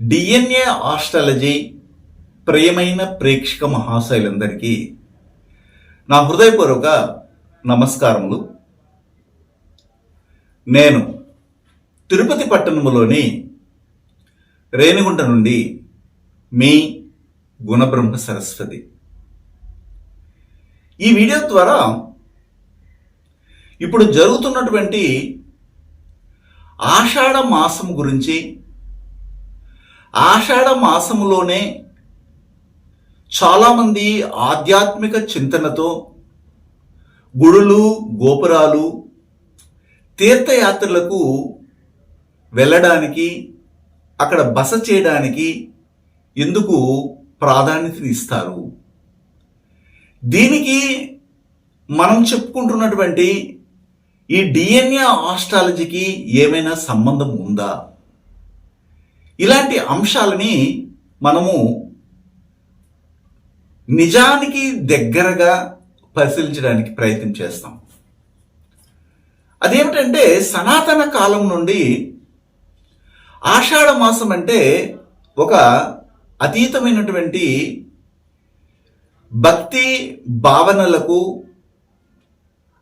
DNA astrology ప్రియమైన ప్రేక్షక మహాశైలందరికీ నా హృదయపూర్వక నమస్కారములు. నేను తిరుపతి పట్టణములోని రేణిగుంట నుండి మీ గుణబ్రహ్మ సరస్వతి. ఈ వీడియో ద్వారా ఇప్పుడు జరుగుతున్నటువంటి ఆషాఢ మాసం గురించి ఆషాఢ మాసములోనే చాలామంది ఆధ్యాత్మిక చింతనతో గుడులు గోపురాలు తీర్థయాత్రలకు వెళ్ళడానికి అక్కడ బస చేయడానికి ఎందుకు ప్రాధాన్యతనిస్తారు దీనికి మనం చెప్పుకుంటున్నటువంటి ఈ డిఎన్ఏ ఆస్ట్రాలజీకి ఏమైనా సంబంధం ఉందా? ఇలాంటి అంశాలని మనము నిజానికి దగ్గరగా పరిశీలించడానికి ప్రయత్నం చేస్తాం. అదేమిటంటే సనాతన కాలం నుండి ఆషాఢ మాసం అంటే ఒక అతీతమైనటువంటి భక్తి భావనలకు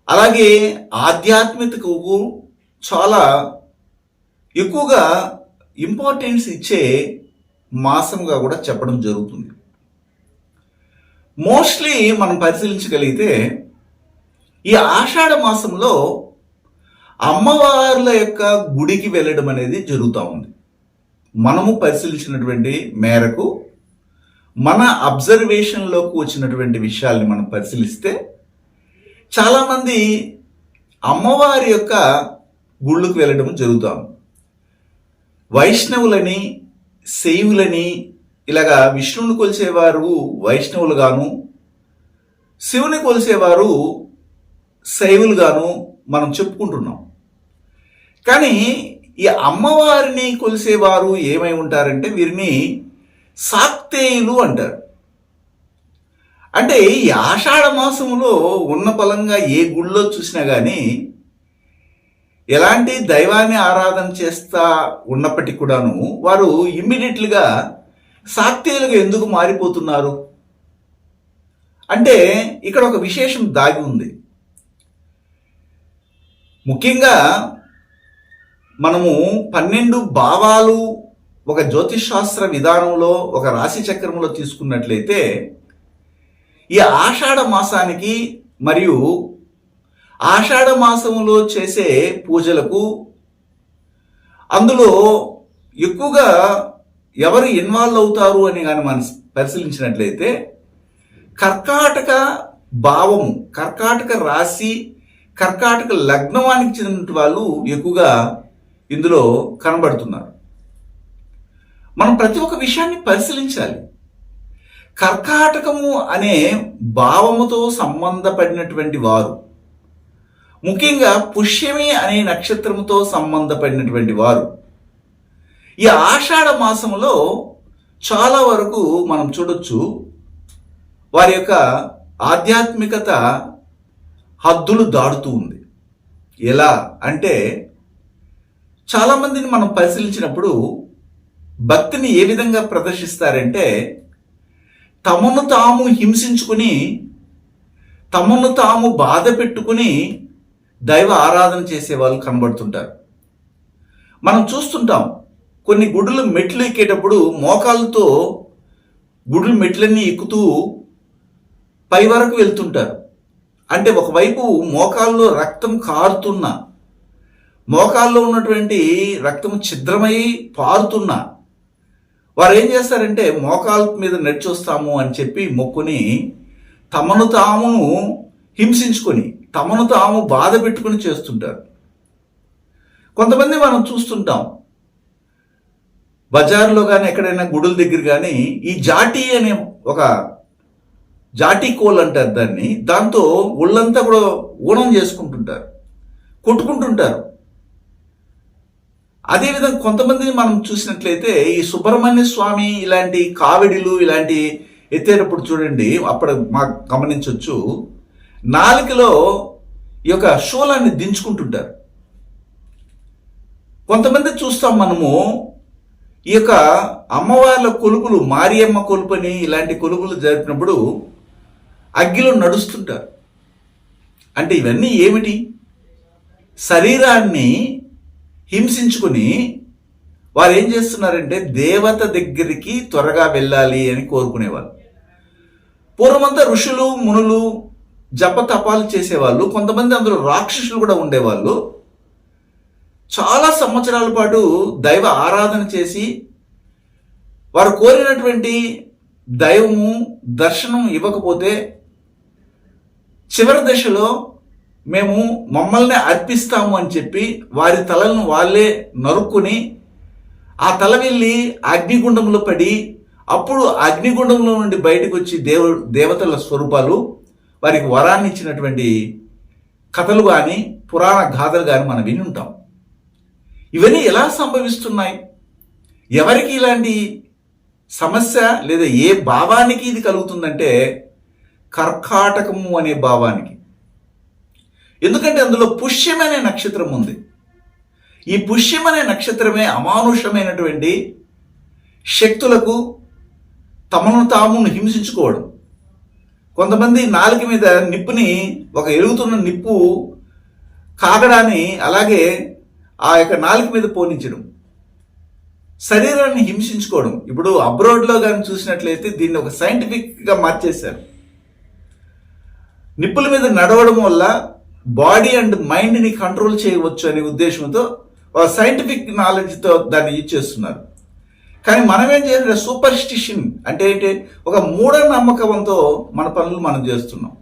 అలాగే ఆధ్యాత్మికకు చాలా ఎక్కువగా ఇంపార్టెన్స్ ఇచ్చే మాసంగా కూడా చెప్పడం జరుగుతుంది. మోస్ట్లీ మనం పరిశీలించగలిగితే ఈ ఆషాఢ మాసంలో అమ్మవార్ల యొక్క గుడికి వెళ్ళడం అనేది జరుగుతూ ఉంది. మనము పరిశీలించినటువంటి మేరకు మన అబ్జర్వేషన్లోకి వచ్చినటువంటి విషయాల్ని మనం పరిశీలిస్తే చాలామంది అమ్మవారి యొక్క గుళ్ళకు వెళ్ళడం జరుగుతాం వైష్ణవులని శైవులని ఇలాగా విష్ణువుని కొలిసేవారు వైష్ణవులుగాను శివుని కొలిసేవారు శైవులుగాను మనం చెప్పుకుంటున్నాం. కానీ ఈ అమ్మవారిని కొలిసేవారు ఏమై ఉంటారంటే వీరిని సాక్తేయులు అంటారు. అంటే ఈ ఆషాఢ మాసంలో ఉన్న పలంగా ఏ గుళ్ళో చూసినా కానీ ఎలాంటి దైవాన్ని ఆరాధన చేస్తా ఉన్నప్పటికీ కూడాను వారు ఇమ్మీడియట్లుగా సాక్తేయులుగా ఎందుకు మారిపోతున్నారు? అంటే ఇక్కడ ఒక విశేషం దాగి ఉంది. ముఖ్యంగా మనము పన్నెండు భావాలు ఒక జ్యోతిషశాస్త్ర విధానంలో ఒక రాశి చక్రంలో తీసుకున్నట్లయితే ఈ ఆషాఢ మాసానికి మరియు ఆషాఢ మాసంలో చేసే పూజలకు అందులో ఎక్కువగా ఎవరు ఇన్వాల్వ్ అవుతారు అని కానీ మనం పరిశీలించినట్లయితే కర్కాటక భావము కర్కాటక రాశి కర్కాటక లగ్నవానికి చెందిన వాళ్ళు ఎక్కువగా ఇందులో కనబడుతున్నారు. మనం ప్రతి ఒక్క విషయాన్ని పరిశీలించాలి. కర్కాటకము అనే భావముతో సంబంధపడినటువంటి వారు ముఖ్యంగా పుష్యమి అనే నక్షత్రముతో సంబంధపడినటువంటి వారు. ఈ ఆషాఢ మాసంలో చాలా వరకు మనం చూడొచ్చు వారి యొక్క ఆధ్యాత్మికత హద్దులు దాడుతూ ఉంది. ఎలా అంటే చాలామందిని మనం పరిశీలించినప్పుడు భక్తిని ఏ విధంగా ప్రదర్శిస్తారంటే తమను తాము హింసించుకుని తమను తాము బాధ పెట్టుకుని దైవ ఆరాధన చేసే వాళ్ళు కనబడుతుంటారు. మనం చూస్తుంటాం కొన్ని గుడులు మెట్లు ఎక్కేటప్పుడు మోకాళ్ళతో గుడులు మెట్లన్నీ ఎక్కుతూ పై వరకు వెళ్తుంటారు. అంటే ఒకవైపు మోకాల్లో రక్తం కారుతున్నా మోకాల్లో ఉన్నటువంటి రక్తం ఛిద్రమై పారుతున్నా వారు ఏం చేస్తారంటే మోకాల మీద నడిచొస్తాము అని చెప్పి మొక్కుని తమను తామును హింసించుకొని తమను తాము బాధ పెట్టుకుని చేస్తుంటారు. కొంతమంది మనం చూస్తుంటాం. బజార్లో కానీ ఎక్కడైనా గుడుల దగ్గర కానీ ఈ జాటీ అనే ఒక జాటీ కోల్ అంటారు దాన్ని. దాంతో ఒళ్ళంతా కూడా ఊనం చేసుకుంటుంటారు. కొట్టుకుంటుంటారు. అదేవిధంగా కొంతమందిని మనం చూసినట్లయితే ఈ సుబ్రహ్మణ్య స్వామి ఇలాంటి కావిడిలు ఇలాంటి ఎత్తేటప్పుడు చూడండి అప్పుడు మాకు గమనించవచ్చు నాలుకలో ఈ యొక్క శూలాన్ని దించుకుంటుంటారు. కొంతమంది చూస్తాం మనము ఈ యొక్క అమ్మవార్ల కొలుపులు మారియమ్మ కొలుపని ఇలాంటి కొలుపులు జరిపినప్పుడు అగ్గిలో నడుస్తుంటారు. అంటే ఇవన్నీ ఏమిటి? శరీరాన్ని హింసించుకుని వారు ఏం చేస్తున్నారంటే దేవత దగ్గరికి త్వరగా వెళ్ళాలి అని కోరుకునేవారు పూర్వమంతా ఋషులు మునులు జపతపాలు చేసేవాళ్ళు కొంతమంది అందులో రాక్షసులు కూడా ఉండేవాళ్ళు. చాలా సంవత్సరాల పాటు దైవ ఆరాధన చేసి వారు కోరినటువంటి దైవము దర్శనం ఇవ్వకపోతే చివరి దశలో మేము మమ్మల్ని అర్పిస్తాము అని చెప్పి వారి తలలను వాళ్ళే నరుక్కుని ఆ తల వెళ్ళి అగ్నిగుండంలో పడి అప్పుడు అగ్నిగుండంలో నుండి బయటకు వచ్చి దేవ దేవతల స్వరూపాలు వారికి వరాన్ని ఇచ్చినటువంటి కథలు కానీ పురాణ గాథలు కానీ మనం విని ఉంటాం. ఇవన్నీ ఎలా సంభవిస్తున్నాయి? ఎవరికి ఇలాంటి సమస్య లేదా ఏ భావానికి ఇది కలుగుతుందంటే కర్కాటకము అనే భావానికి. ఎందుకంటే అందులో పుష్యం అనే నక్షత్రం ఉంది. ఈ పుష్యం అనే నక్షత్రమే అమానుషమైనటువంటి శక్తులకు తమను తామును హింసించుకోవడం. కొంతమంది నాలుక మీద నిప్పుని ఒక ఎరుగుతున్న నిప్పు కాగడాన్ని అలాగే ఆ యొక్క నాలుక మీద పోనించడం. శరీరాన్ని హింసించుకోవడం. ఇప్పుడు అబ్రోడ్లో కానీ చూసినట్లయితే దీన్ని ఒక సైంటిఫిక్గా మార్చేశారు. నిప్పుల మీద నడవడం వల్ల బాడీ అండ్ మైండ్ని కంట్రోల్ చేయవచ్చు అనే ఉద్దేశంతో సైంటిఫిక్ నాలెడ్జ్తో దాన్ని యూజ్ చేస్తున్నారు. కానీ మనం ఏం చేయాలంటే సూపర్స్టిషన్ అంటే ఏంటి? ఒక మూఢ నమ్మకంతో మన పనులు మనం చేస్తున్నాం.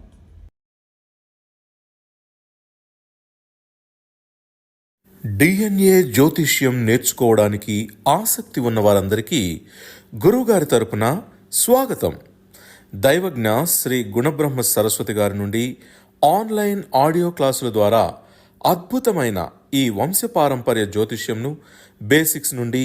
డిఎన్ఏ జ్యోతిష్యం నేర్చుకోవడానికి ఆసక్తి ఉన్న వారందరికీ గురువుగారి తరపున స్వాగతం. దైవజ్ఞ శ్రీ గుణబ్రహ్మ సరస్వతి గారి నుండి ఆన్లైన్ ఆడియో క్లాసుల ద్వారా అద్భుతమైన ఈ వంశపారంపర్య జ్యోతిష్యంను బేసిక్స్ నుండి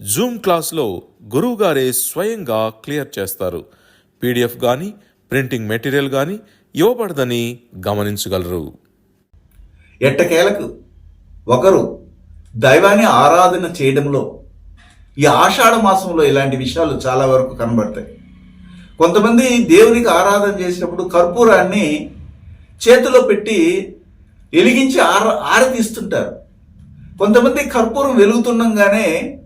జూమ్ క్లాస్లో గురువుగారే స్వయంగా క్లియర్ చేస్తారు. పీడిఎఫ్ కానీ ప్రింటింగ్ మెటీరియల్ కానీ ఇవ్వబడదని గమనించగలరు. ఎట్టకేలకు ఒకరు దైవాన్ని ఆరాధన చేయడంలో ఈ ఆషాఢ మాసంలో ఇలాంటి విషయాలు చాలా వరకు కనబడతాయి. కొంతమంది దేవునికి ఆరాధన చేసినప్పుడు కర్పూరాన్ని చేతిలో పెట్టి వెలిగించి ఆర ఆరతిస్తుంటారు. కొంతమంది కర్పూరం వెలుగుతుండగానే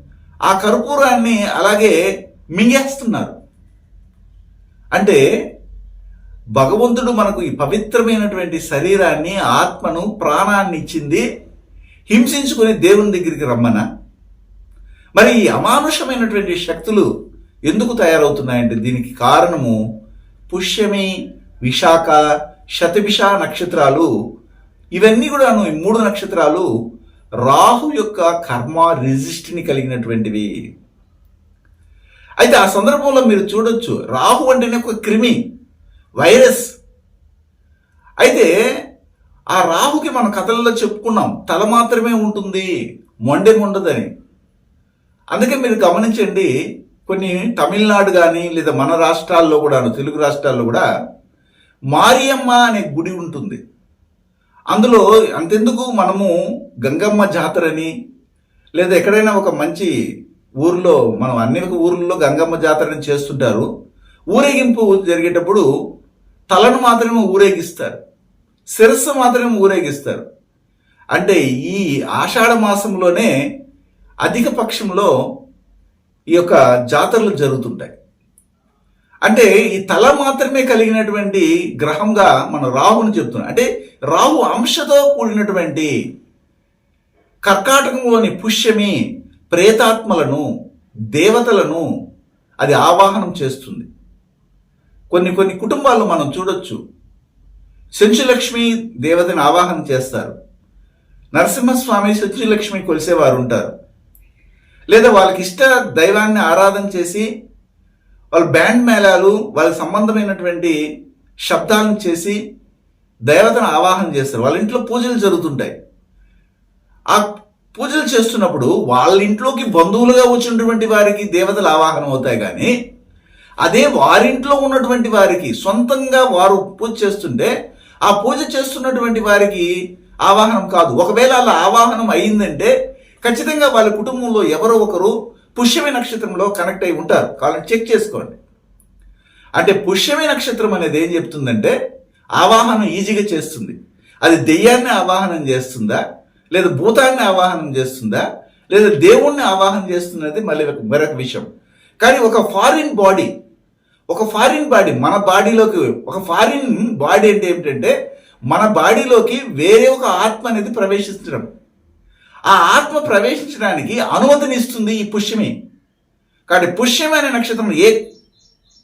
ఆ కర్పూరాన్ని అలాగే మింగేస్తున్నారు. అంటే భగవంతుడు మనకు ఈ పవిత్రమైనటువంటి శరీరాన్ని ఆత్మను ప్రాణాన్ని ఇచ్చింది హింసించుకొని దేవుని దగ్గరికి రమ్మనా. మరి ఈ అమానుషమైనటువంటి శక్తులు ఎందుకు తయారవుతున్నాయంటే దీనికి కారణము పుష్యమి విశాఖ శతభిష నక్షత్రాలు. ఇవన్నీ కూడాను ఈ మూడు నక్షత్రాలు రాహు యొక్క కర్మ రిజిస్ట్ని కలిగినటువంటివి. అయితే ఆ సందర్భంలో మీరు చూడొచ్చు రాహు అంటేనే ఒక క్రిమి వైరస్. అయితే ఆ రాహుకి మన కథల్లో చెప్పుకున్నాం తల మాత్రమే ఉంటుంది మొండెం ఉండదని. అందుకే మీరు గమనించండి కొన్ని తమిళనాడు కానీ లేదా మన రాష్ట్రాల్లో కూడా తెలుగు రాష్ట్రాల్లో కూడా మారియమ్మ అనే గుడి ఉంటుంది. అందులో అంతెందుకు మనము గంగమ్మ జాతరని లేదా ఎక్కడైనా ఒక మంచి ఊర్లో మనం అన్ని ఊర్లలో గంగమ్మ జాతరని చేస్తుంటారు. ఊరేగింపు జరిగేటప్పుడు తలను మాత్రమే ఊరేగిస్తారు. శిరస్సు మాత్రమే ఊరేగిస్తారు. అంటే ఈ ఆషాఢ మాసంలోనే అధిక పక్షంలో ఈ యొక్క జాతరలు జరుగుతుంటాయి. అంటే ఈ తల మాత్రమే కలిగినటువంటి గ్రహంగా మనం రాహుని చెప్తున్నాం. అంటే రాహు అంశతో కూడినటువంటి కర్కాటకంలోని పుష్యమి ప్రేతాత్మలను దేవతలను అది ఆవాహనం చేస్తుంది. కొన్ని కొన్ని కుటుంబాల్లో మనం చూడొచ్చు. సెంచులక్ష్మి దేవతని ఆవాహన చేస్తారు. నరసింహస్వామి సెంచులక్ష్మి కొలిసేవారు ఉంటారు. లేదా వాళ్ళకి ఇష్ట దైవాన్ని ఆరాధన చేసి వాళ్ళు బ్యాండ్ మేళాలు వాళ్ళకి సంబంధమైనటువంటి శబ్దాలను చేసి దేవతను ఆవాహన చేస్తారు. వాళ్ళ ఇంట్లో పూజలు జరుగుతుంటాయి. ఆ పూజలు చేస్తున్నప్పుడు వాళ్ళ ఇంట్లోకి బంధువులుగా వచ్చినటువంటి వారికి దేవతలు ఆవాహనం అవుతాయి కానీ అదే వారింట్లో ఉన్నటువంటి వారికి సొంతంగా వారు పూజ చేస్తుంటే ఆ పూజ చేస్తున్నటువంటి వారికి ఆవాహనం కాదు. ఒకవేళ అలా ఆవాహనం అయిందంటే ఖచ్చితంగా వాళ్ళ కుటుంబంలో ఎవరో ఒకరు పుష్యమి నక్షత్రంలో కనెక్ట్ అయి ఉంటారు. కావాలంటే చెక్ చేసుకోండి. అంటే పుష్యమి నక్షత్రం అనేది ఏం చెప్తుందంటే ఆవాహనం ఈజీగా చేస్తుంది. అది దెయ్యాన్ని ఆవాహనం చేస్తుందా? లేదా భూతాన్ని ఆవాహనం చేస్తుందా? లేదా దేవుణ్ణి ఆవాహనం చేస్తున్నది మళ్ళీ ఒక మరొక విషయం. కానీ ఒక ఫారిన్ బాడీ ఒక ఫారిన్ బాడీ మన బాడీలోకి ఒక ఫారిన్ బాడీ అంటే ఏమిటంటే మన బాడీలోకి వేరే ఒక ఆత్మ అనేది ప్రవేశించడం. ఆ ఆత్మ ప్రవేశించడానికి అనుమతినిస్తుంది ఈ పుష్యమే. కాబట్టి పుష్యం అనే నక్షత్రం ఏ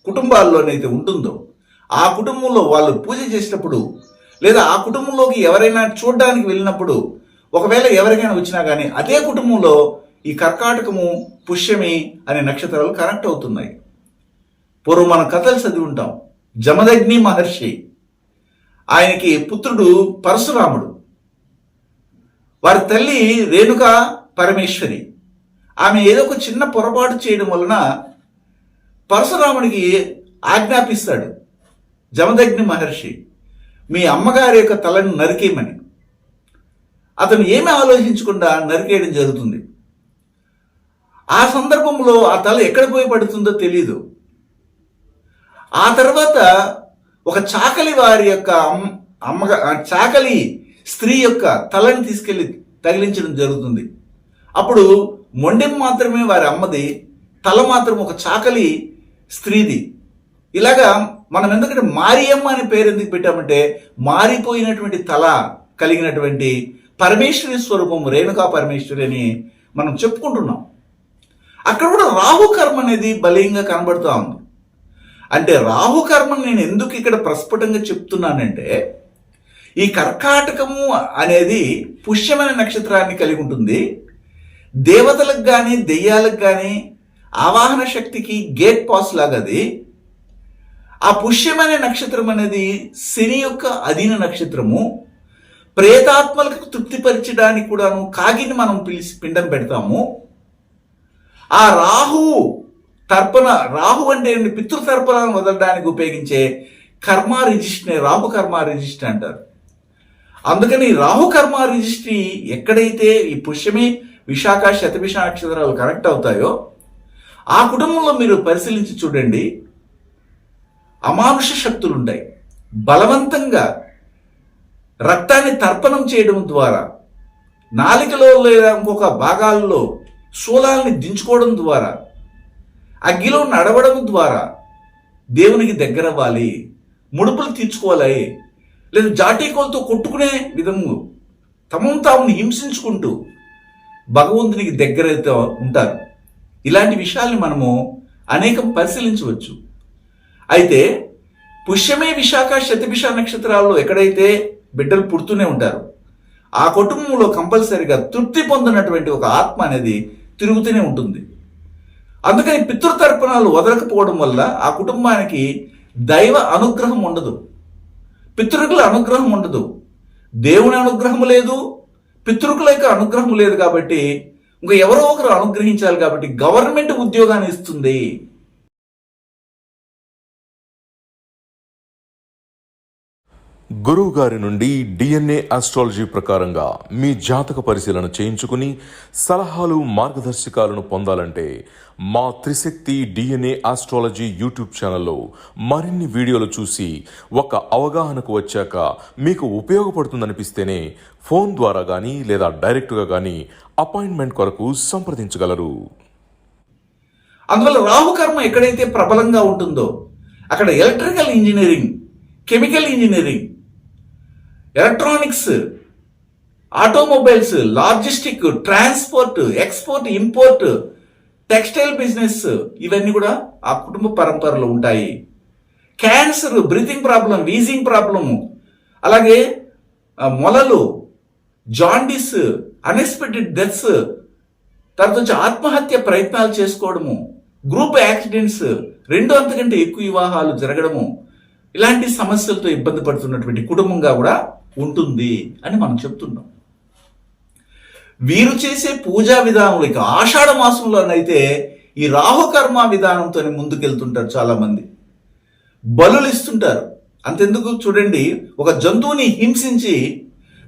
కుటుంబాల్లోనైతే ఉంటుందో ఆ కుటుంబంలో వాళ్ళు పూజ చేసినప్పుడు లేదా ఆ కుటుంబంలోకి ఎవరైనా చూడడానికి వెళ్ళినప్పుడు ఒకవేళ ఎవరికైనా వచ్చినా కానీ అదే కుటుంబంలో ఈ కర్కాటకము పుష్యమి అనే నక్షత్రాలు కనెక్ట్ అవుతున్నాయి. పూర్వం మనం కథలు చదివి ఉంటాం జమదగ్ని మహర్షి ఆయనకి పుత్రుడు పరశురాముడు. వారి తల్లి రేణుక పరమేశ్వరి. ఆమె ఏదో ఒక చిన్న పొరపాటు చేయడం వలన పరశురాముడికి ఆజ్ఞాపిస్తాడు జమదగ్ని మహర్షి మీ అమ్మగారి యొక్క తలను నరికేయమని. అతను ఏమీ ఆలోచించకుండా నరికేయడం జరుగుతుంది. ఆ సందర్భంలో ఆ తల ఎక్కడ పోయి పడుతుందో తెలియదు ఆ తర్వాత ఒక చాకలి వారి యొక్క అమ్మగా చాకలి స్త్రీ యొక్క తలని తీసుకెళ్ళి తగిలించడం జరుగుతుంది. అప్పుడు మొండెం మాత్రమే వారి అమ్మది తల మాత్రం ఒక చాకలి స్త్రీది. ఇలాగా మనం ఎందుకంటే మారియమ్మ అనే పేరు ఎందుకు పెట్టామంటే మారిపోయినటువంటి తల కలిగినటువంటి పరమేశ్వరి స్వరూపం రేణుకా పరమేశ్వరి అని మనం చెప్పుకుంటున్నాం. అక్కడ కూడా రాహుకర్మ అనేది బలీయంగా కనబడుతూ ఉంది. అంటే రాహుకర్మను నేను ఎందుకు ఇక్కడ ప్రస్ఫుటంగా చెప్తున్నానంటే ఈ కర్కాటకము అనేది పుష్యమైన నక్షత్రాన్ని కలిగి ఉంటుంది. దేవతలకు కానీ దెయ్యాలకు కానీ ఆవాహన శక్తికి గేట్ పాస్ లాగా అది. ఆ పుష్యమనే నక్షత్రం అనేది శని యొక్క అధీన నక్షత్రము. ప్రేతాత్మలకు తృప్తిపరచడానికి కూడాను కాగిని మనం పిలిచి పిండం పెడతాము. ఆ రాహు తర్పణ రాహు అంటే పితృతర్పణను వదలడానికి ఉపయోగించే కర్మ రిజిస్టర్ రాహు కర్మ రిజిస్టర్ అంటారు. అందుకని రాహుకర్మ రిజిస్ట్రీ ఎక్కడైతే ఈ పుష్యమి విశాఖ శతభిష నక్షత్రాలు కనెక్ట్ అవుతాయో ఆ కుటుంబంలో మీరు పరిశీలించి చూడండి. అమానుష శక్తులు ఉంటాయి బలవంతంగా రక్తాన్ని తర్పణం చేయడం ద్వారా నాలికలో లేదా ఇంకొక భాగాల్లో శూలాల్ని దించుకోవడం ద్వారా అగ్గిలో నడవడం ద్వారా దేవునికి దగ్గరవ్వాలి ముడుపులు తీర్చుకోవాలి లేదా జాటీకోలతో కొట్టుకునే విధము తమను తామును హింసించుకుంటూ భగవంతునికి దగ్గరైతే ఉంటారు. ఇలాంటి విషయాల్ని మనము అనేకం పరిశీలించవచ్చు. అయితే పుష్యమే విశాఖ శతభిష నక్షత్రాల్లో ఎక్కడైతే బిడ్డలు పుడుతూనే ఉంటారు ఆ కుటుంబంలో కంపల్సరిగా తృప్తి పొందినటువంటి ఒక ఆత్మ అనేది తిరుగుతూనే ఉంటుంది. అందుకని పితృతర్పణాలు వదలకపోవడం వల్ల ఆ కుటుంబానికి దైవ అనుగ్రహం ఉండదు. పితృకుల అనుగ్రహం ఉండదు. దేవుని అనుగ్రహం లేదు పితృకుల యొక్క అనుగ్రహం లేదు కాబట్టి ఇంకా ఎవరో ఒకరు అనుగ్రహించాలి కాబట్టి గవర్నమెంట్ ఉద్యోగాన్ని ఇస్తుంది. గురువు గారి నుండి డిఎన్ఏ ఆస్ట్రాలజీ ప్రకారంగా మీ జాతక పరిశీలన చేయించుకుని సలహాలు మార్గదర్శకాలను పొందాలంటే మా త్రిశక్తి డిఎన్ఏ ఆస్ట్రాలజీ యూట్యూబ్ ఛానల్లో మరిన్ని వీడియోలు చూసి ఒక అవగాహనకు వచ్చాక మీకు ఉపయోగపడుతుందనిపిస్తేనే ఫోన్ ద్వారా కానీ లేదా డైరెక్ట్గా కానీ అపాయింట్మెంట్ కొరకు సంప్రదించగలరు. అందువల్ల రాహుకర్మ ఎక్కడైతే ప్రబలంగా ఉంటుందో అక్కడ electrical engineering chemical engineering electronics automobiles logistic transport export import textile business ఇవన్నీ కూడా ఆ కుటుంబ పరంపరలో ఉంటాయి. Cancer breathing problem wheezing problem అలాగే మొలలు జాండిస్ అన్ఎక్స్పెక్టెడ్ డెత్స్ తర్వాత వచ్చి ఆత్మహత్య ప్రయత్నాలు చేసుకోవడము గ్రూప్ యాక్సిడెంట్స్ రెండు అంతకంటే ఎక్కువ వివాహాలు జరగడము ఇలాంటి సమస్యలతో ఇబ్బంది పడుతున్నటువంటి కుటుంబంగా కూడా ఉంటుంది అని మనం చెప్తున్నాం. వీరు చేసే పూజా విధానంలో ఇక ఆషాఢ మాసంలోనైతే ఈ రాహుకర్మ విధానంతో ముందుకెళ్తుంటారు చాలా మంది బలులు ఇస్తుంటారు. అంతెందుకు చూడండి ఒక జంతువుని హింసించి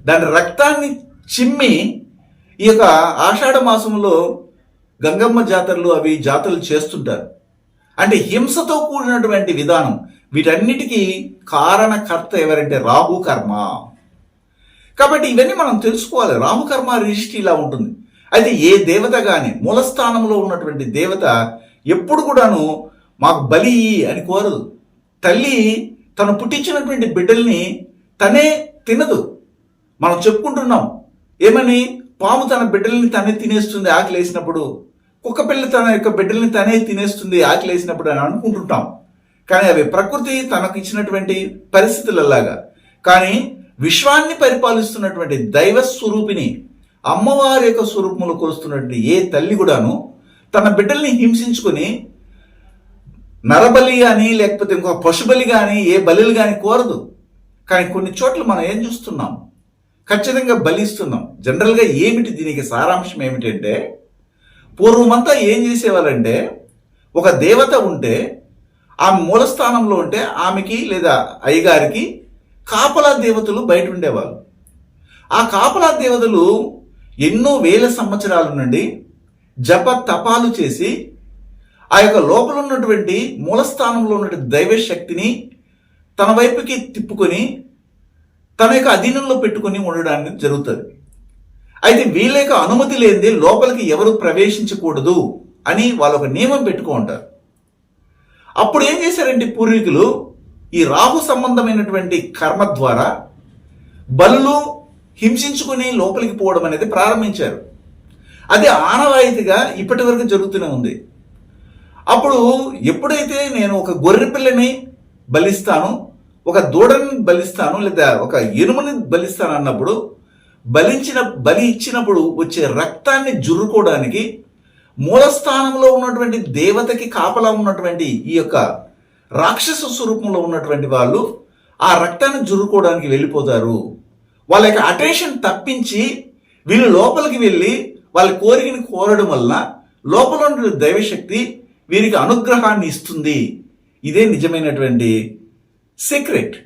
దాని రక్తాన్ని చిమ్మి ఈ యొక్క ఆషాఢ మాసంలో గంగమ్మ జాతరలు అవి జాతరలు చేస్తుంటారు. అంటే హింసతో కూడినటువంటి విధానం. వీటన్నిటికీ కారణకర్త ఎవరంటే రాహు కర్మ కాబట్టి ఇవన్నీ మనం తెలుసుకోవాలి. రామకర్మ రిజిస్ట్రీ ఇలా ఉంటుంది. అయితే ఏ దేవత కానీ మూలస్థానంలో ఉన్నటువంటి దేవత ఎప్పుడు కూడాను మాకు బలి అని కోరదు. తల్లి తను పుట్టించినటువంటి బిడ్డల్ని తనే తినదు. మనం చెప్పుకుంటున్నాం. ఏమని? పాము తన బిడ్డల్ని తనే తినేస్తుంది ఆకలి వేసినప్పుడు కుక్క పిల్ల తన యొక్క బిడ్డల్ని తనే తినేస్తుంది ఆకలి వేసినప్పుడు అని అనుకుంటుంటాం. కానీ అవి ప్రకృతి తనకు ఇచ్చినటువంటి పరిస్థితులలాగా. కానీ విశ్వాన్ని పరిపాలిస్తున్నటువంటి దైవ స్వరూపిని అమ్మవారి యొక్క స్వరూపములు కొలుస్తున్నటువంటి ఏ తల్లి కూడాను తన బిడ్డల్ని హింసించుకుని నరబలి కానీ లేకపోతే ఇంకొక పశుబలి కానీ ఏ బలిలు కానీ కోరదు. కానీ కొన్ని చోట్ల మనం ఏం చూస్తున్నాం? ఖచ్చితంగా బలిస్తున్నాం. జనరల్గా ఏమిటి దీనికి సారాంశం ఏమిటంటే పూర్వమంతా ఏం చేసేవాళ్ళంటే ఒక దేవత ఉంటే ఆమె మూలస్థానంలో ఉంటే ఆమెకి లేదా అయ్యగారికి కాపలా దేవతలు బయట ఉండేవాళ్ళు. ఆ కాపలా దేవతలు ఎన్నో వేల సంవత్సరాల నుండి జప తపాలు చేసి ఆ యొక్క లోపల ఉన్నటువంటి మూలస్థానంలో ఉన్నటువంటి దైవ శక్తిని తన వైపుకి తిప్పుకొని తన యొక్క అధీనంలో పెట్టుకొని ఉండడానికి జరుగుతుంది. అయితే వీళ్ళ యొక్క అనుమతి లేనిదే లోపలికి ఎవరు ప్రవేశించకూడదు అని వాళ్ళు ఒక నియమం పెట్టుకో ఉంటారు అప్పుడు ఏం చేశారంటే పూర్వీకులు ఈ రాహు సంబంధమైనటువంటి కర్మ ద్వారా బలులు హింసించుకుని లోపలికి పోవడం అనేది ప్రారంభించారు. అది ఆనవాయితీగా ఇప్పటి వరకు జరుగుతూనే ఉంది. అప్పుడు ఎప్పుడైతే నేను ఒక గొర్రె పిల్లని బలిస్తాను ఒక దూడని బలిస్తాను లేదా ఒక ఎనుమని బలిస్తాను అన్నప్పుడు బలించిన బలి ఇచ్చినప్పుడు వచ్చే రక్తాన్ని జుర్రుకోవడానికి మూలస్థానంలో ఉన్నటువంటి దేవతకి కాపలా ఉన్నటువంటి ఈ యొక్క రాక్షస స్వరూపంలో ఉన్నటువంటి వాళ్ళు ఆ రక్తాన్ని జురుకోవడానికి వెళ్ళిపోతారు. వాళ్ళ యొక్క అటెన్షన్ తప్పించి వీళ్ళు లోపలికి వెళ్ళి వాళ్ళ కోరికని కోరడం వల్ల లోపల ఉన్న దైవశక్తి వీరికి అనుగ్రహాన్ని ఇస్తుంది. ఇదే నిజమైనటువంటి సీక్రెట్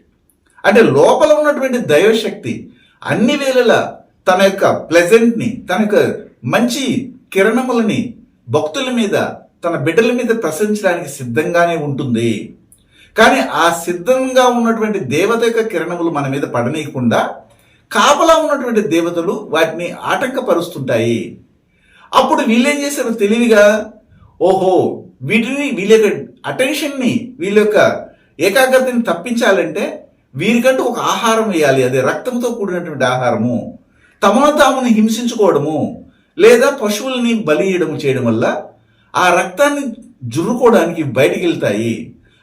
అంటే లోపల ఉన్నటువంటి దైవశక్తి అన్ని వేళలా తన యొక్క ప్లెజెంట్ని తన యొక్క మంచి కిరణములని భక్తుల మీద తన బిడ్డల మీద ప్రసరించడానికి సిద్ధంగానే ఉంటుంది. కానీ ఆ సిద్ధంగా ఉన్నటువంటి దేవత యొక్క కిరణములు మన మీద పడనీయకుండా కాపలా ఉన్నటువంటి దేవతలు వాటిని ఆటంకపరుస్తుంటాయి. అప్పుడు వీళ్ళేం చేశారు తెలివిగా ఓహో వీటిని వీళ్ళ యొక్క అటెన్షన్ని వీళ్ళ యొక్క ఏకాగ్రతని తప్పించాలంటే వీరికంటూ ఒక ఆహారం వేయాలి. అది రక్తంతో కూడినటువంటి ఆహారము. తమను తాముని హింసించుకోవడము. లేదా పశువుల్ని బలి చేయడం చేయడం వల్ల ఆ రక్తాన్ని జురుకోవడానికి బయటికి వెళ్తాయి.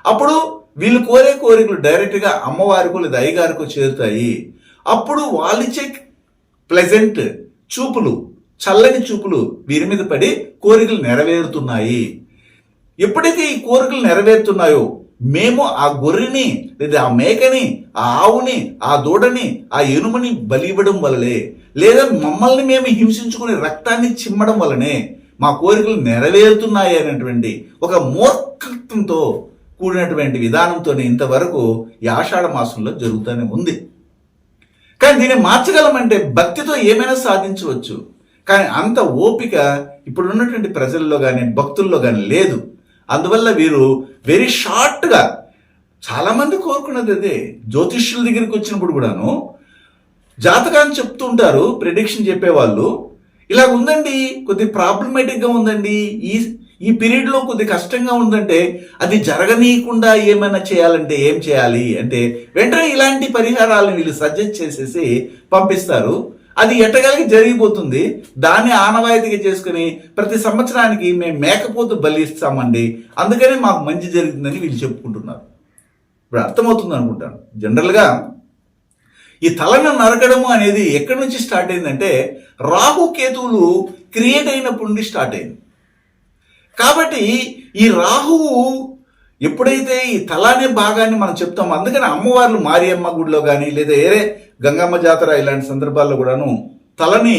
అప్పుడు వీళ్ళు కోరే కోరికలు డైరెక్ట్గా అమ్మవారికో లేదా అయ్యగారికో చేరుతాయి. అప్పుడు వాళ్ళిచ్చే ప్లెజెంట్ చూపులు చల్లని చూపులు వీరి మీద పడి కోరికలు నెరవేరుతున్నాయి. ఎప్పుడైతే ఈ కోరికలు నెరవేరుతున్నాయో మేము ఆ గొర్రెని లేదా ఆ మేకని ఆ ఆవుని ఆ దూడని ఆ ఎనుమని బలి ఇవ్వడం వల్లనే లేదా మమ్మల్ని మేము హింసించుకునే రక్తాన్ని చిమ్మడం వల్లనే మా కోరికలు నెరవేరుతున్నాయి అనేటువంటి ఒక మూర్ఖత్వంతో కూడినటువంటి విధానంతోనే ఇంతవరకు ఈ ఆషాఢ మాసంలో జరుగుతూనే ఉంది. కానీ దీన్ని మార్చగలమంటే భక్తితో ఏమైనా సాధించవచ్చు. కానీ అంత ఓపిక ఇప్పుడున్నటువంటి ప్రజల్లో కానీ భక్తుల్లో కానీ లేదు. అందువల్ల వీరు వెరీ షార్ట్గా చాలామంది కోరుకున్నది అదే. జ్యోతిష్యుల దగ్గరికి వచ్చినప్పుడు కూడాను జాతకాన్ని చెప్తుంటారు ప్రిడిక్షన్ చెప్పేవాళ్ళు. ఇలా ఉందండి కొద్ది ప్రాబ్లమేటిక్గా ఉందండి. ఈ ఈ పీరియడ్లో కొద్ది కష్టంగా ఉందంటే అది జరగనీయకుండా ఏమైనా చేయాలంటే ఏం చేయాలి అంటే వెంటనే ఇలాంటి పరిహారాలను వీళ్ళు సజెస్ట్ చేసేసి పంపిస్తారు. అది ఎట్టగలిగి జరిగిపోతుంది. దాన్ని ఆనవాయితీగా చేసుకుని ప్రతి సంవత్సరానికి మేము మేకపోతు బలి ఇస్తామండి అందుకనే మాకు మంచి జరుగుతుందని వీళ్ళు చెప్పుకుంటున్నారు. ఇప్పుడు అర్థమవుతుంది అనుకుంటాను జనరల్గా ఈ తలను నరకడము అనేది ఎక్కడి నుంచి స్టార్ట్ అయిందంటే రాహు కేతువులు క్రియేట్ అయినప్పటి నుండి స్టార్ట్ అయింది. కాబట్టి ఈ రాహువు ఎప్పుడైతే ఈ తల అనే భాగాన్ని మనం చెప్తామో అందుకని అమ్మవార్లు మారియమ్మ గుడిలో కానీ లేదా ఏరే గంగమ్మ జాతర ఇలాంటి సందర్భాల్లో కూడాను తలని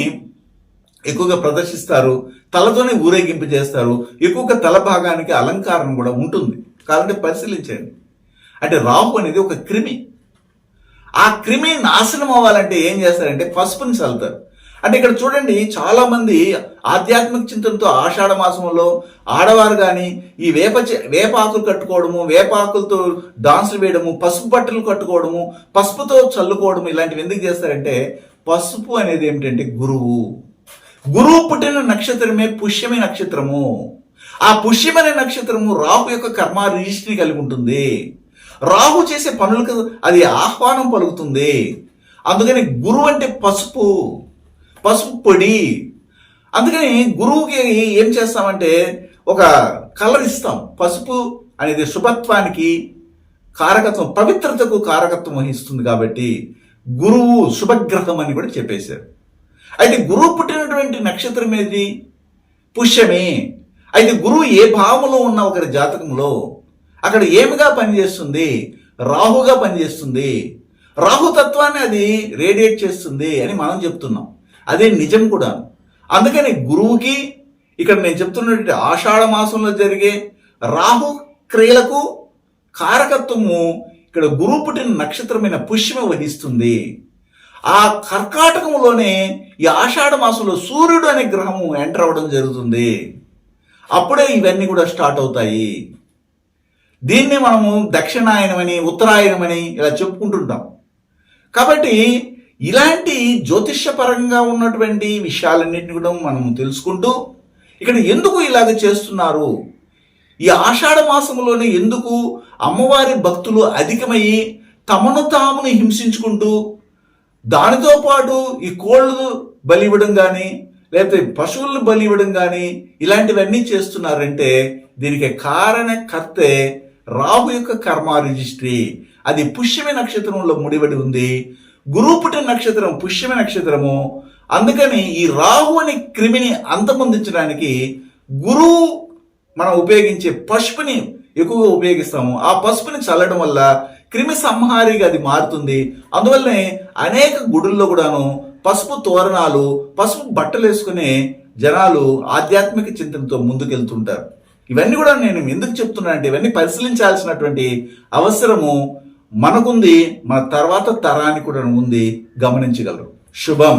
ఎక్కువగా ప్రదర్శిస్తారు తలతోనే ఊరేగింపు చేస్తారు ఎక్కువగా తల భాగానికి అలంకారం కూడా ఉంటుంది. కాదంటే పరిశీలించండి అంటే రాహు అనేది ఒక క్రిమి. ఆ క్రిమి నాశనం అవ్వాలంటే ఏం చేస్తారంటే పసుపుని చల్లుతారు. అంటే ఇక్కడ చూడండి చాలా మంది ఆధ్యాత్మిక చింతనతో ఆషాఢ మాసంలో ఆడవారు కానీ ఈ వేప వేప ఆకులు కట్టుకోవడము వేప ఆకులతో డాన్సులు వేయడము పసుపు బట్టలు కట్టుకోవడము పసుపుతో చల్లుకోవడము ఇలాంటివి ఎందుకు చేస్తారంటే పసుపు అనేది ఏమిటంటే గురువు. గురువు పుట్టిన నక్షత్రమే పుష్యమి నక్షత్రము. ఆ పుష్యమనే నక్షత్రము రాహు యొక్క కర్మ రిజిస్ట్రీ కలిగి ఉంటుంది. రాహు చేసే పనులకు అది ఆహ్వానం పలుకుతుంది. అందుకని గురువు అంటే పసుపు పసుపు పొడి. అందుకని గురువుకి ఏం చేస్తామంటే ఒక కలర్ ఇస్తాం. పసుపు అనేది శుభత్వానికి కారకత్వం పవిత్రతకు కారకత్వం వహిస్తుంది కాబట్టి గురువు శుభగ్రహం అని కూడా చెప్పేశారు. అయితే గురువు పుట్టినటువంటి నక్షత్రం ఏది? పుష్యమే. అయితే గురువు ఏ భావంలో ఉన్న ఒకరి జాతకంలో అక్కడ ఏమిగా పనిచేస్తుంది? రాహుగా పనిచేస్తుంది. రాహు తత్వాన్ని అది రేడియేట్ చేస్తుంది అని మనం చెప్తున్నాం. అదే నిజం కూడా. అందుకని గురువుకి ఇక్కడ నేను చెప్తున్నటువంటి ఆషాఢ మాసంలో జరిగే రాహు క్రియలకు కారకత్వము ఇక్కడ గురువు పుట్టిన నక్షత్రమైన పుష్యమ వహిస్తుంది. ఆ కర్కాటకంలోనే ఈ ఆషాఢ మాసంలో సూర్యుడు అనే గ్రహము ఎంటర్ అవ్వడం జరుగుతుంది. అప్పుడే ఇవన్నీ కూడా స్టార్ట్ అవుతాయి. దీన్ని మనము దక్షిణాయనమని ఉత్తరాయణమని ఇలా చెప్పుకుంటుంటాం. కాబట్టి ఇలాంటి జ్యోతిష్యపరంగా ఉన్నటువంటి విషయాలన్నింటినీ కూడా మనము తెలుసుకుంటూ ఇక్కడ ఎందుకు ఇలాగ చేస్తున్నారు? ఈ ఆషాఢ మాసంలోనే ఎందుకు అమ్మవారి భక్తులు అధికమయ్యి తమను తామును హింసించుకుంటూ దానితో పాటు ఈ కోళ్ళు బలి ఇవ్వడం కానీ లేకపోతే పశువులను బలి ఇవ్వడం కానీ ఇలాంటివన్నీ చేస్తున్నారంటే దీనికి కారణకర్తే రాహు యొక్క కర్మ రిజిస్ట్రీ. అది పుష్యమి నక్షత్రంలో ముడిపడి ఉంది. గురుపుట నక్షత్రం పుష్యమి నక్షత్రము. అందుకని ఈ రాహు అనే క్రిమిని అంతమొందించడానికి గురువు మనం ఉపయోగించే పసుపుని ఎక్కువగా ఉపయోగిస్తాము. ఆ పసుపుని చల్లడం వల్ల క్రిమి సంహారిగా అది మారుతుంది. అందువల్లనే అనేక గుడుల్లో కూడాను పసుపు తోరణాలు పసుపు బట్టలు వేసుకునే జనాలు ఆధ్యాత్మిక చింతనతో ముందుకెళ్తుంటారు. ఇవన్నీ కూడా నేను ఎందుకు చెప్తున్నా అంటే ఇవన్నీ పరిశీలించాల్సినటువంటి అవసరము మనకుంది మన తర్వాత తరానికి కూడా ఉంది గమనించగలరు. శుభం.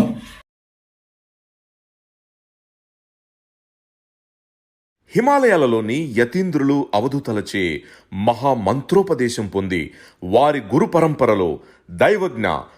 హిమాలయాలలోని యతీంద్రులు అవధూతలచే మహామంత్రోపదేశం పొంది వారి గురు పరంపరలో దైవజ్ఞ